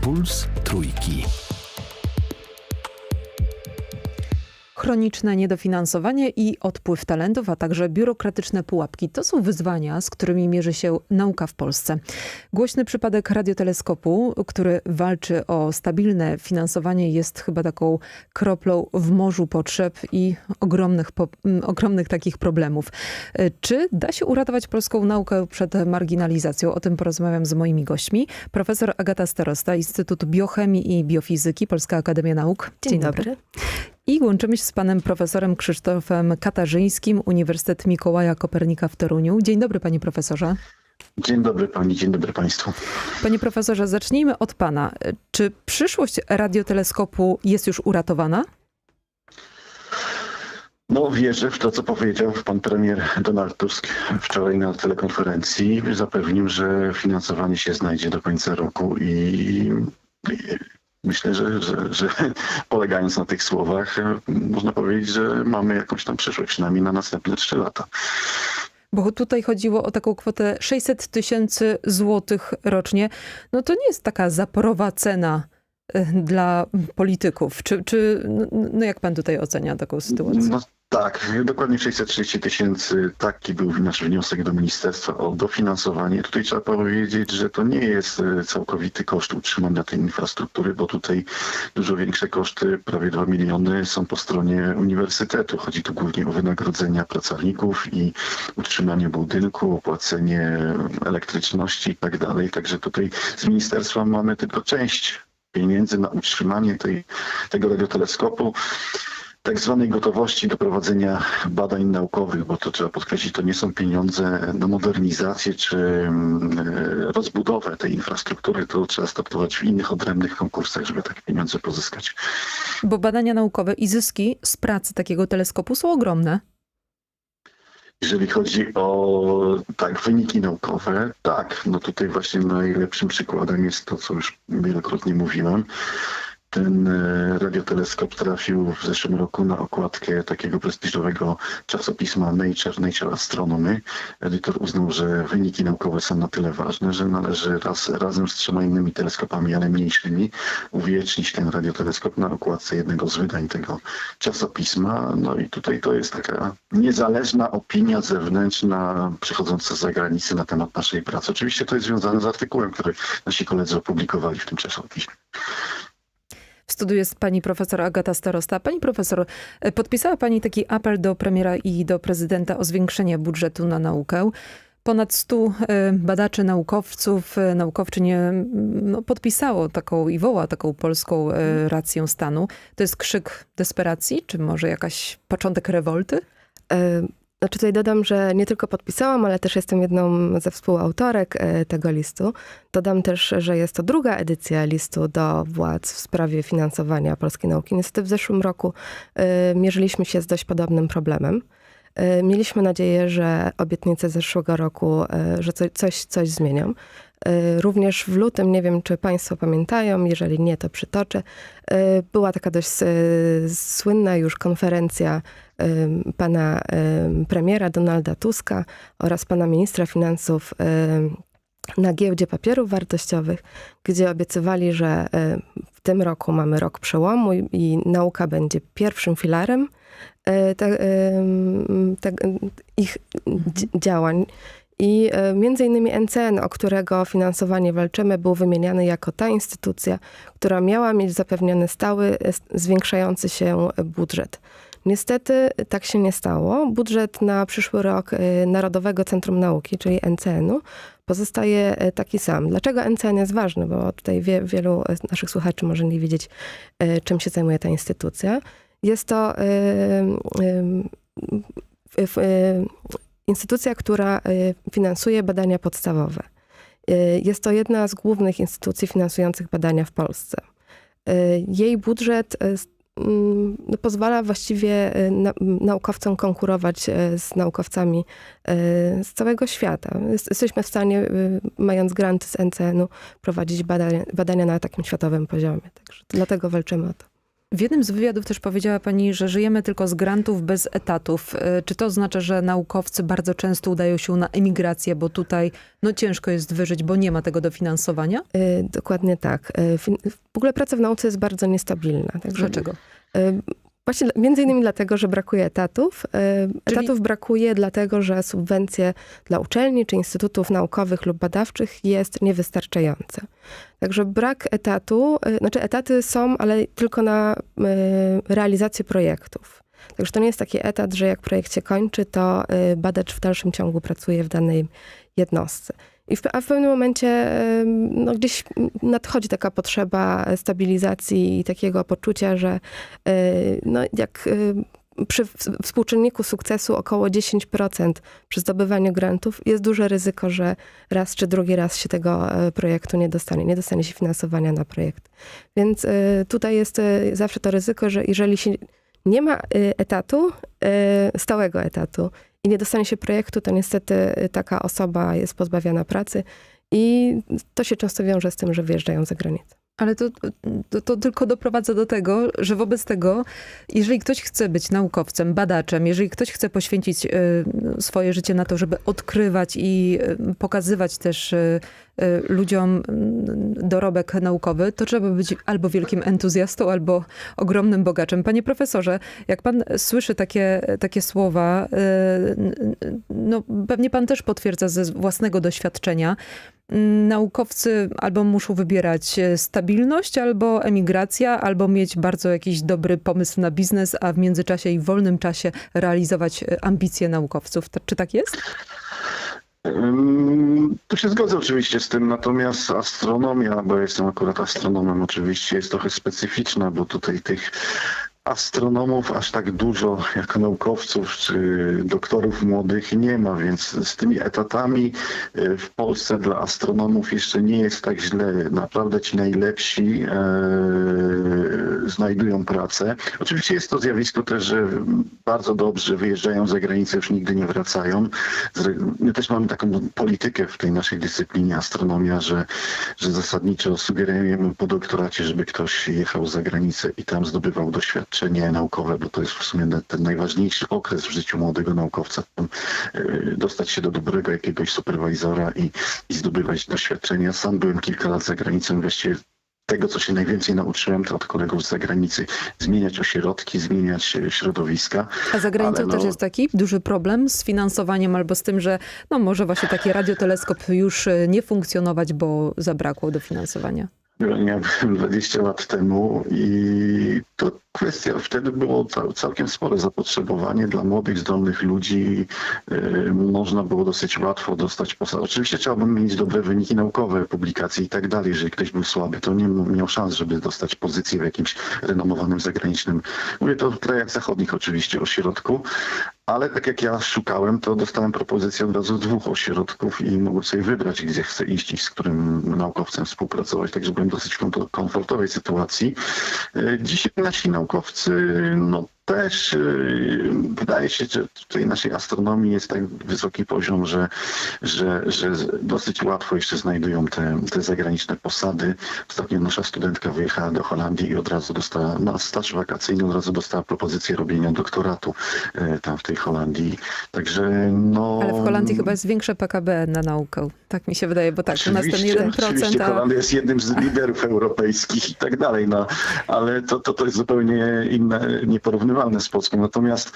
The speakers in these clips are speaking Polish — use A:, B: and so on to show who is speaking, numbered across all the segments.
A: Puls Trójki.
B: Chroniczne niedofinansowanie i odpływ talentów, a także biurokratyczne pułapki to są wyzwania, z którymi mierzy się nauka w Polsce. Głośny przypadek radioteleskopu, który walczy o stabilne finansowanie, jest chyba taką kroplą w morzu potrzeb i ogromnych, po, ogromnych takich problemów. E, Czy da się uratować polską naukę przed marginalizacją? O tym porozmawiam z moimi gośćmi. Profesor Agata Starosta, Instytut Biochemii i Biofizyki, Polska Akademia Nauk.
C: Dzień, dobry.
B: I łączymy się z panem profesorem Krzysztofem Katarzyńskim, Uniwersytet Mikołaja Kopernika w Toruniu. Dzień dobry, panie profesorze.
D: Dzień dobry pani, dzień dobry państwu.
B: Panie profesorze, zacznijmy od pana. Czy przyszłość radioteleskopu jest już uratowana?
D: No wierzę w to, co powiedział pan premier Donald Tusk wczoraj na telekonferencji. Zapewnił, że finansowanie się znajdzie do końca roku i, i myślę, że, że, że polegając na tych słowach, można powiedzieć, że mamy jakąś tam przyszłość, przynajmniej na następne trzy lata.
B: Bo tutaj chodziło o taką kwotę 600 tysięcy złotych rocznie. No to nie jest taka zaporowa cena y, dla polityków. Czy, czy no, no jak pan tutaj ocenia taką sytuację?
D: No, tak, dokładnie 630 tysięcy. Taki był nasz wniosek do ministerstwa o dofinansowanie. Tutaj trzeba powiedzieć, że to nie jest e, całkowity koszt utrzymania tej infrastruktury, bo tutaj dużo większe koszty, prawie 2 miliony, są po stronie uniwersytetu. Chodzi tu głównie o wynagrodzenia pracowników i utrzymanie budynku, opłacenie elektryczności i tak. Także tutaj z ministerstwa mamy tylko część pieniędzy na utrzymanie tej, tego radioteleskopu tak zwanej gotowości do prowadzenia badań naukowych, bo to trzeba podkreślić, to nie są pieniądze na modernizację czy mm, rozbudowę tej infrastruktury, to trzeba startować w innych odrębnych konkursach, żeby takie pieniądze pozyskać.
B: Bo badania naukowe i zyski z pracy takiego teleskopu są ogromne.
D: Jeżeli chodzi o tak, wyniki naukowe, tak, no tutaj właśnie najlepszym przykładem jest to, co już wielokrotnie mówiłem. Ten e, radioteleskop trafił w zeszłym roku na okładkę takiego prestiżowego czasopisma Nature, Nature Astronomy. Edytor uznał, że wyniki naukowe są na tyle ważne, że należy raz, razem z trzema innymi teleskopami, ale mniejszymi, uwiecznić ten radioteleskop na okładce jednego z wydań tego czasopisma. No i tutaj to jest taka niezależna opinia zewnętrzna przychodząca z zagranicy na temat naszej pracy. Oczywiście to jest związane z artykułem, który nasi koledzy opublikowali w tym czasopiśmie.
B: W studiu jest pani profesor Agata Starosta. Pani profesor, e, podpisała pani taki apel do premiera i do prezydenta o zwiększenie budżetu na naukę. Ponad 100 e, badaczy, naukowców, e, naukowczyń no, podpisało taką i woła taką polską e, rację stanu. To jest krzyk desperacji, czy może jakaś początek rewolty?
C: Znaczy tutaj dodam, że nie tylko podpisałam, ale też jestem jedną ze współautorek e, tego listu. Dodam też, że jest to druga edycja listu do władz w sprawie finansowania polskiej nauki. Niestety w zeszłym roku e, mierzyliśmy się z dość podobnym problemem. E, Mieliśmy nadzieję, że obietnice zeszłego roku, że co- coś, coś zmienią. Również w lutym, nie wiem czy Państwo pamiętają, jeżeli nie, to przytoczę, była taka dość słynna już konferencja pana em, premiera Donalda Tuska oraz pana ministra finansów na giełdzie papierów wartościowych, gdzie obiecywali, że w tym roku mamy rok przełomu i, nauka będzie pierwszym filarem e, te, te, ich dzi- działań. I e, między innymi NCN, o którego finansowanie walczymy, był wymieniany jako ta instytucja, która miała mieć zapewniony stały, e, zwiększający się budżet. Niestety tak się nie stało. Budżet na przyszły rok e, Narodowego Centrum Nauki, czyli NCN-u, pozostaje e, taki sam. Dlaczego NCN jest ważny? Bo tutaj wie, wielu e, naszych słuchaczy może nie wiedzieć, czym się zajmuje ta instytucja. Jest to instytucja, która finansuje badania podstawowe. Jest to jedna z głównych instytucji finansujących badania w Polsce. Jej budżet pozwala właściwie e, na, naukowcom konkurować e, z naukowcami e, z całego świata. Jest- Jesteśmy w stanie, mając granty z NCN-u, prowadzić badania, badania na takim światowym poziomie. Także dlatego walczymy o to.
B: W jednym z wywiadów też powiedziała pani, że żyjemy tylko z grantów bez etatów. E, Czy to oznacza, że naukowcy bardzo często udają się na emigrację, bo tutaj no, ciężko jest wyżyć, bo nie ma tego dofinansowania?
C: Y, Dokładnie tak. Fin- W ogóle praca w nauce jest bardzo niestabilna. Także,
B: Dlaczego?
C: Właśnie między innymi dlatego, że brakuje etatów.
B: Czyli-
C: Etatów brakuje dlatego, że subwencje dla uczelni czy instytutów naukowych lub badawczych jest niewystarczające. Także brak etatu, y, znaczy etaty są, ale tylko na y, realizację projektów. Także to nie jest taki etat, że jak projekt się kończy, to badacz w dalszym ciągu pracuje w danej jednostce. I w, a w pewnym momencie no, gdzieś nadchodzi taka potrzeba stabilizacji i takiego poczucia, że y, no, jak y, przy współczynniku sukcesu około 10% przy zdobywaniu grantów jest duże ryzyko, że raz czy drugi raz się tego e, projektu nie dostanie, nie dostanie się finansowania na projekt. Więc tutaj jest zawsze to ryzyko, że jeżeli się nie ma y, etatu, y, stałego etatu i nie dostanie się projektu, to niestety y, taka osoba jest pozbawiona pracy i to się często wiąże z tym, że wyjeżdżają za granicę.
B: Ale to, to, to tylko doprowadza do tego, że wobec tego, jeżeli ktoś chce być naukowcem, badaczem, jeżeli ktoś chce poświęcić y, swoje życie na to, żeby odkrywać i y, pokazywać też y, ludziom y, dorobek naukowy, to trzeba być albo wielkim entuzjastą, albo ogromnym bogaczem. Panie profesorze, jak pan słyszy takie, takie słowa, no pewnie pan też potwierdza ze własnego doświadczenia, naukowcy albo muszą wybierać e, stabilność, albo emigracja, albo mieć bardzo jakiś dobry pomysł na biznes, a w międzyczasie i w wolnym czasie realizować e, ambicje naukowców. To- Czy tak jest?
D: Ym, Tu się zgodzę oczywiście z tym, natomiast astronomia, bo ja jestem akurat astronomem, oczywiście jest trochę specyficzna, bo tutaj tych astronomów aż tak dużo jako naukowców czy doktorów młodych nie ma, więc z tymi etatami y, w Polsce dla astronomów jeszcze nie jest tak źle. Naprawdę ci najlepsi e, znajdują pracę. Oczywiście jest to zjawisko też, że bardzo dobrze wyjeżdżają za granicę, już nigdy nie wracają. My też mamy taką politykę w tej naszej dyscyplinie astronomia, że, że zasadniczo sugerujemy po doktoracie, żeby ktoś jechał za granicę i tam zdobywał doświadczenie naukowe, bo to jest w sumie ten najważniejszy okres w życiu młodego naukowca. E, Dostać się do dobrego jakiegoś superwizora i, i zdobywać doświadczenia. Sam byłem kilka lat za granicą, wreszcie tego, co się najwięcej nauczyłem, to od kolegów z zagranicy zmieniać ośrodki, zmieniać e, środowiska.
B: A za granicą
D: no-
B: też jest taki duży problem z finansowaniem albo z tym, że no może właśnie taki radioteleskop już e, nie funkcjonować, bo zabrakło dofinansowania.
D: Ja byłem 20 lat temu i to kwestia, wtedy było cał, całkiem spore zapotrzebowanie dla młodych, zdolnych ludzi. Yy, można było dosyć łatwo dostać posad. Oczywiście było mieć dobre wyniki naukowe, publikacje i tak dalej. Jeżeli ktoś był słaby, to nie miał szans, żeby dostać pozycję w jakimś renomowanym zagranicznym, mówię to w krajach zachodnich oczywiście, ośrodku. Ale tak jak ja szukałem, to dostałem propozycję od razu dwóch ośrodków i mogłem sobie wybrać, gdzie chcę iść i z którym naukowcem współpracować. Także byłem dosyć komfortowej sytuacji. E, Dzisiaj nasi naukowcy, no też e, wydaje się, że tutaj naszej astronomii jest tak wysoki poziom, że, że, że dosyć łatwo jeszcze znajdują te, te zagraniczne posady. Ostatnio nasza studentka wyjechała do Holandii i od razu dostała na staż wakacyjny, od razu dostała propozycję robienia doktoratu e, tam w tej Holandii. Także no...
B: Ale w Holandii chyba jest większe PKB na naukę. Tak mi się wydaje, bo tak, u nas ten
D: Oczywiście,
B: 1%,
D: Oczywiście
B: a
D: Holandia jest jednym z liderów europejskich i tak dalej, no, ale to, to, to jest zupełnie inne, nieporównywalne z Polską. Natomiast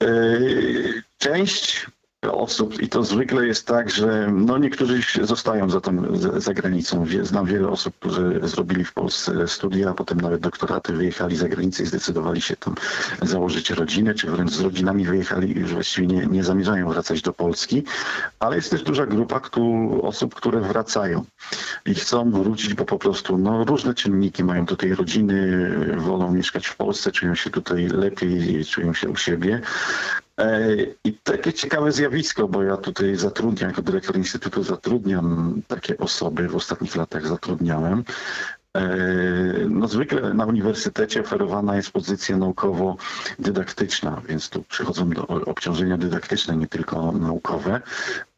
D: yy, część osób i to zwykle jest tak, że no niektórzy zostają za, tą, za, granicą. Znam wiele osób, którzy zrobili w Polsce studia, a potem nawet doktoraty, wyjechali za granicę i zdecydowali się tam założyć rodzinę, czy wręcz z rodzinami wyjechali i już właściwie nie, nie zamierzają wracać do Polski. Ale jest też duża grupa osób, które wracają i chcą wrócić, bo po prostu no, różne czynniki mają tutaj rodziny, wolą mieszkać w Polsce, czują się tutaj lepiej, czują się u siebie. E, I takie ciekawe zjawisko, bo ja tutaj zatrudniam, jako dyrektor Instytutu zatrudniam takie osoby, w ostatnich latach zatrudniałem. E, No zwykle na uniwersytecie oferowana jest pozycja naukowo-dydaktyczna, więc tu przychodzą do obciążenia dydaktyczne, nie tylko naukowe.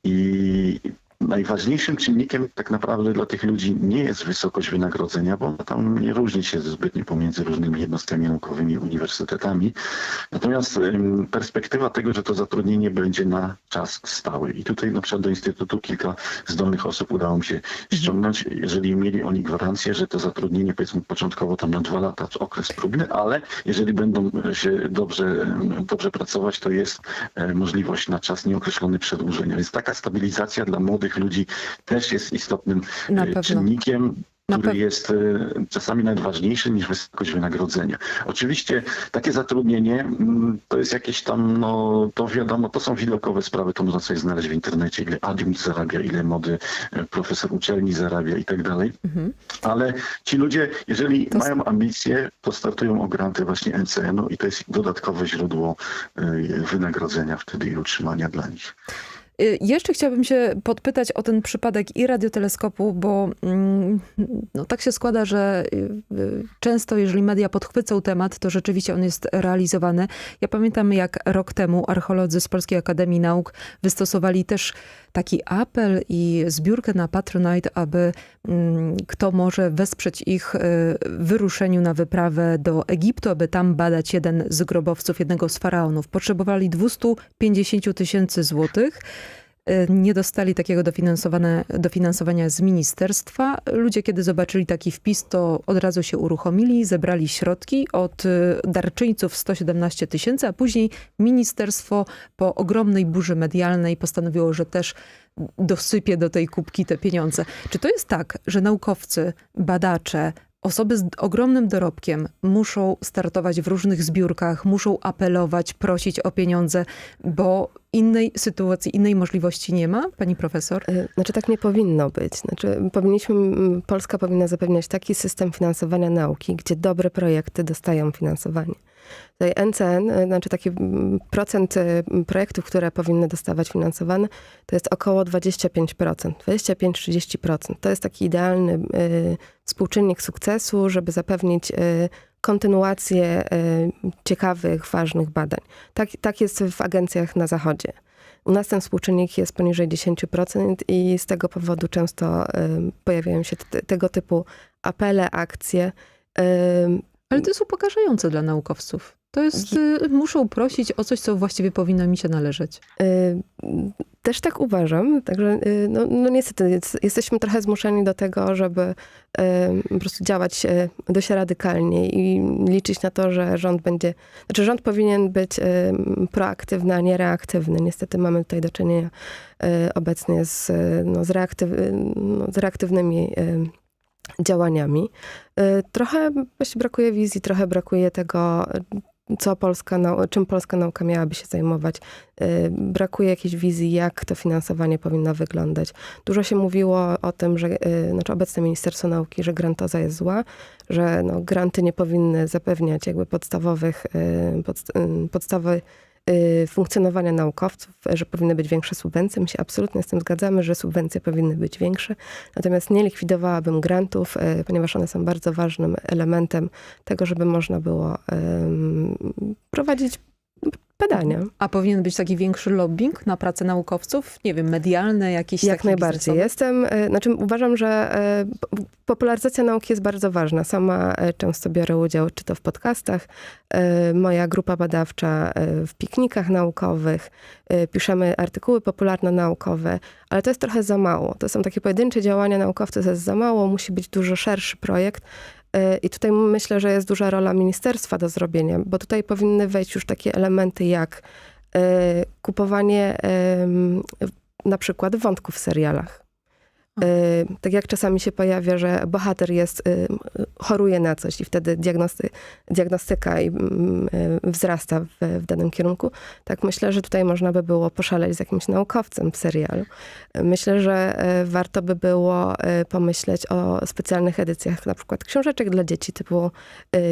D: I najważniejszym czynnikiem tak naprawdę dla tych ludzi nie jest wysokość wynagrodzenia, bo tam nie różni się zbytnio pomiędzy różnymi jednostkami naukowymi, uniwersytetami. Natomiast perspektywa tego, że to zatrudnienie będzie na czas stały. I tutaj na przykład do Instytutu kilka zdolnych osób udało mi się ściągnąć, jeżeli mieli oni gwarancję, że to zatrudnienie powiedzmy początkowo tam na dwa lata to okres próbny, ale jeżeli będą się dobrze, dobrze pracować, to jest e, możliwość na czas nieokreślony przedłużenia. Więc taka stabilizacja dla młodych ludzi też jest istotnym e, czynnikiem, który jest e, czasami nawet ważniejszy niż wysokość wynagrodzenia. Oczywiście takie zatrudnienie mm, to jest jakieś tam, no to wiadomo, to są widokowe sprawy, to można sobie znaleźć w internecie, ile adiunkt zarabia, ile młody e, profesor uczelni zarabia i tak dalej.
B: Mhm.
D: Ale ci ludzie, jeżeli
B: To
D: mają ambicje, to startują o granty właśnie NCN-u i to jest dodatkowe źródło wynagrodzenia wtedy i utrzymania dla nich.
B: Y, Jeszcze chciałabym się podpytać o ten przypadek i radioteleskopu, bo mm, no, tak się składa, że y, często, jeżeli media podchwycą temat, to rzeczywiście on jest realizowany. Ja pamiętam, jak rok temu archeolodzy z Polskiej Akademii Nauk wystosowali też taki apel i zbiórkę na Patronite, aby mm, kto może wesprzeć ich y, w wyruszeniu na wyprawę do Egiptu, aby tam badać jeden z grobowców, jednego z faraonów. Potrzebowali 250 tysięcy złotych. Y, Nie dostali takiego dofinansowania z ministerstwa. Ludzie, kiedy zobaczyli taki wpis, to od razu się uruchomili, zebrali środki od y, darczyńców 117 tysięcy, a później ministerstwo po ogromnej burzy medialnej postanowiło, że też dosypie do tej kubki te pieniądze. Czy to jest tak, że naukowcy, badacze, osoby z ogromnym dorobkiem muszą startować w różnych zbiórkach, muszą apelować, prosić o pieniądze, bo innej sytuacji, innej możliwości nie ma, pani profesor?
C: Y, Znaczy tak nie powinno być. Znaczy powinniśmy, m, Polska powinna zapewniać taki system finansowania nauki, gdzie dobre projekty dostają finansowanie. Tutaj NCN, y, znaczy taki mm, procent y, projektów, które powinny dostawać finansowane, to jest około 25%, 25-30%. To jest taki idealny y, współczynnik sukcesu, żeby zapewnić y, kontynuację y, ciekawych, ważnych badań. Tak, tak jest w agencjach na zachodzie. U nas ten współczynnik jest poniżej 10% i z tego powodu często y, pojawiają się te, tego typu apele, akcje. Y,
B: Ale to jest upokarzające dla naukowców. To jest, muszą prosić o coś, co właściwie powinno mi się należeć.
C: Też tak uważam, także y, no, no niestety jest, jesteśmy trochę zmuszeni do tego, żeby po prostu działać y, dość radykalnie i liczyć na to, że rząd będzie, znaczy rząd powinien być proaktywny, a nie reaktywny. Niestety mamy tutaj do czynienia y, obecnie z, y, no, z, reaktyw, no, z reaktywnymi działaniami. Trochę właśnie brakuje wizji, trochę brakuje tego, co polska, czym polska nauka miałaby się zajmować. Y, Brakuje jakiejś wizji, jak to finansowanie powinno wyglądać. Dużo się mówiło o tym, że y, znaczy obecne Ministerstwo Nauki, że grantoza jest zła, że no, granty nie powinny zapewniać jakby podstawowych, y, podst- podstawy y, funkcjonowania naukowców, że powinny być większe subwencje. My się absolutnie z tym zgadzamy, że subwencje powinny być większe. Natomiast nie likwidowałabym grantów, y, ponieważ one są bardzo ważnym elementem tego, żeby można było prowadzić badania.
B: A powinien być taki większy lobbying na pracę naukowców? Nie wiem, medialne, jakieś
C: Jak najbardziej.
B: biznesowe?
C: Jestem, e, znaczy uważam, że e, popularyzacja nauki jest bardzo ważna. Sama e, często biorę udział, czy to w podcastach, moja grupa badawcza w piknikach naukowych, piszemy artykuły popularno-naukowe, ale to jest trochę za mało. To są takie pojedyncze działania naukowców, to jest za mało, musi być dużo szerszy projekt. I tutaj myślę, że jest duża rola ministerstwa do zrobienia, bo tutaj powinny wejść już takie elementy jak e, kupowanie na przykład wątków w serialach. Y, Tak jak czasami się pojawia, że bohater jest, y, choruje na coś i wtedy diagnosty, diagnostyka i, mm, y, wzrasta w, w danym kierunku, tak myślę, że tutaj można by było poszaleć z jakimś naukowcem w serialu. Myślę, że warto by było pomyśleć o specjalnych edycjach, na przykład książeczek dla dzieci typu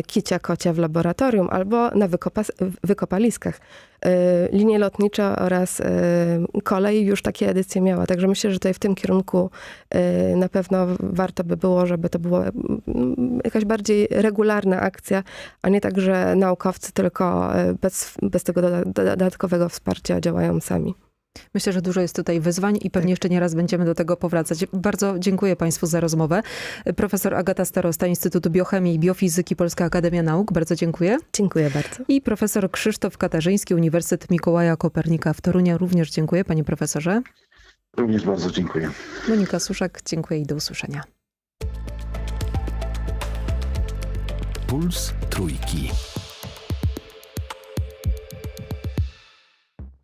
C: Kicia Kocia w laboratorium albo na wykopa, wykopaliskach. Y, Linie lotnicze oraz y, kolej już takie edycje miała, także myślę, że tutaj w tym kierunku y, na pewno warto by było, żeby to była mm, jakaś bardziej regularna akcja, a nie tak, że naukowcy tylko bez, bez tego doda- dodatkowego wsparcia działają sami.
B: Myślę, że dużo jest tutaj wyzwań i pewnie jeszcze nie raz będziemy do tego powracać. Bardzo dziękuję Państwu za rozmowę. Profesor Agata Starosta, Instytutu Biochemii i Biofizyki Polska Akademia Nauk. Bardzo dziękuję.
C: Dziękuję bardzo.
B: I profesor Krzysztof Katarzyński, Uniwersytet Mikołaja Kopernika w Toruniu. Również dziękuję, panie profesorze.
D: Również bardzo dziękuję.
B: Monika Suszak, dziękuję i do usłyszenia.
A: Puls Trójki.